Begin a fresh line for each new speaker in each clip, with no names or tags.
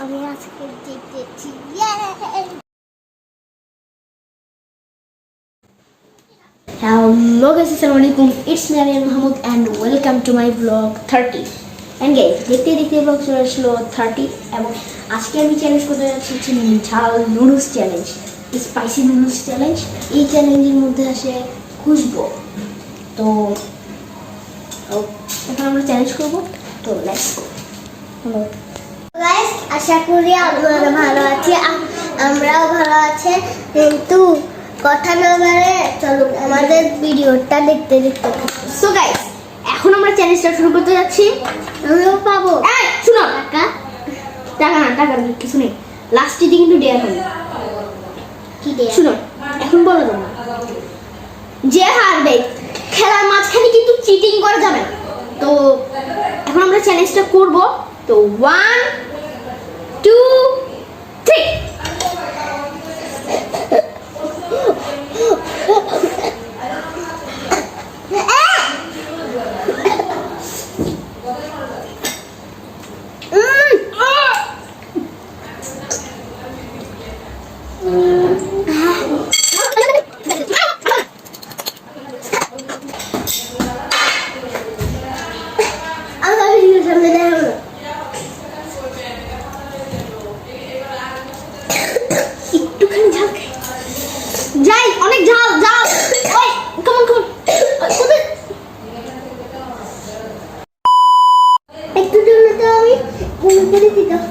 আমি আজকে জিতেছি
and welcome to my vlog 30. And guys, দেখতে দেখতে চলে আসলো 30 এবং আজকে আমি চ্যালেঞ্জ করতে যাচ্ছি হচ্ছে ঝাল noodles challenge spicy noodles challenge এই চ্যালেঞ্জের মধ্যে আসে খুশবো। তো এখন আমরা চ্যালেঞ্জ করব। তো লেটস গো
আশা করি আপনারা ভালো আছে আমরাও ভালো আছে। কিন্তু কথা না বাড়ে চলো আমাদের ভিডিওটা দেখতে দেখতে
সো গাইস এখন আমরা চ্যালেঞ্জটা শুরু করতে যাচ্ছি।
আমিও পাবো।
এই শুনো।
টাকা?
টাকা না টাকা না, কিছু নেই। লাস্টে দিয়ে কিন্তু ডেয়ার হবে
কি দিয়ে
শুনো এখন বলো তোমরা। যে হারবে খেলার মাঝখানে কিন্তু চিটিং করা যাবে তো এখন আমরা চ্যালেঞ্জটা করব। তো ওয়ান টু থ্রি যাই অনেক ঝাল ঝাল। ওই কেমন কেমন
একটু জন্য তো আমি করে দিতাম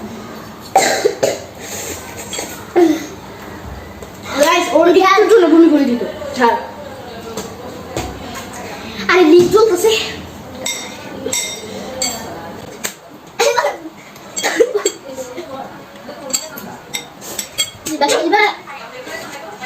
গাইস ওর একটুর জন্য ভূমি করে দিত ঝাল। আরে লিপ জ্বলতেছে।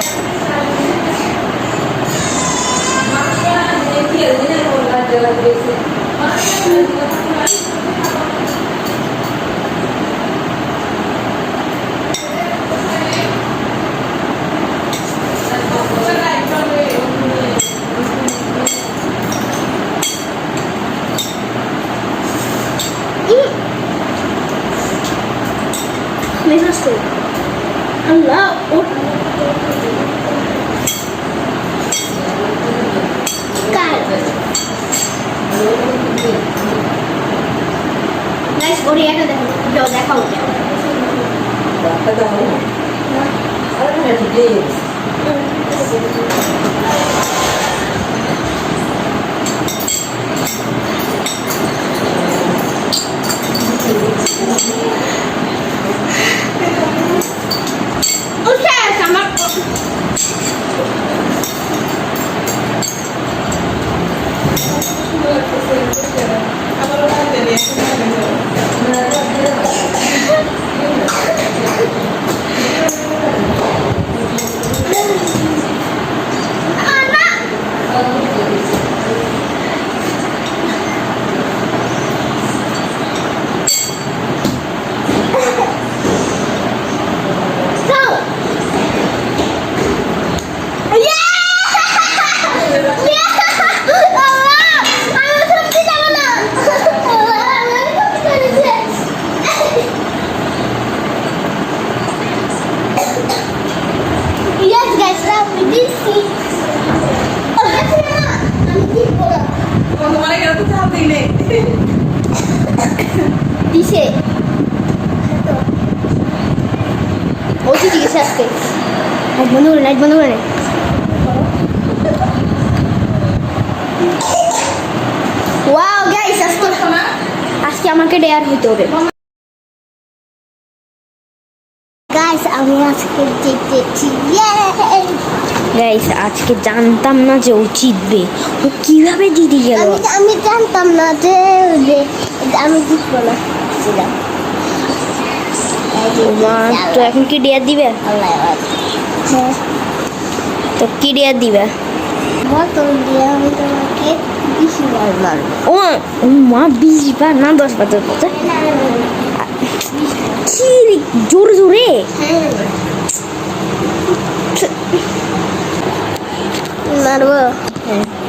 Let's go. Hello. ওড়িয়াটা দেখো ভিডিও দেখা উঠে Thank you. Thank
you. দিলে। আজকে? গাইস আজকে আমাকে ডেয়ার হইতে হবে।
গাইস আমি আজকে জিতেছি
গাইস আজকে জানতাম না যে ও জিতবে। ও কীভাবে জিতে গেল?
জানতাম না যে আমি জিতবো না। ছিলাম
তো এখন কি ডেয়ার দিবে?
হ্যাঁ।
তো কি ডেয়ার দিবে? ও মা বিশ বার না দশ বার দশ বার কি জোরে জোরে।
মারবো।
হ্যাঁ।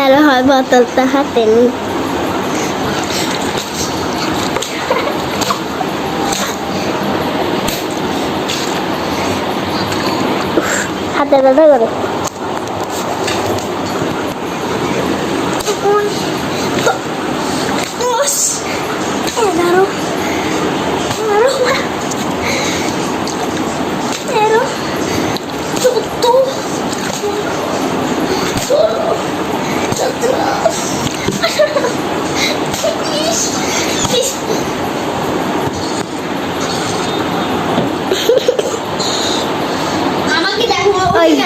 নারে হয় বোতলটা হাতে নি। হাতে ব্যথা করে।
Ay.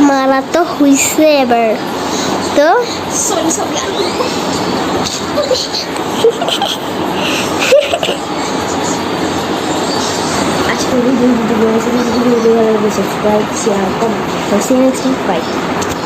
Mala to
chuj
sever. To?
Soň sobě. Acho que o
vídeo do vídeo, se você quiser, galera, você vai, tchau, como? Você não se vai.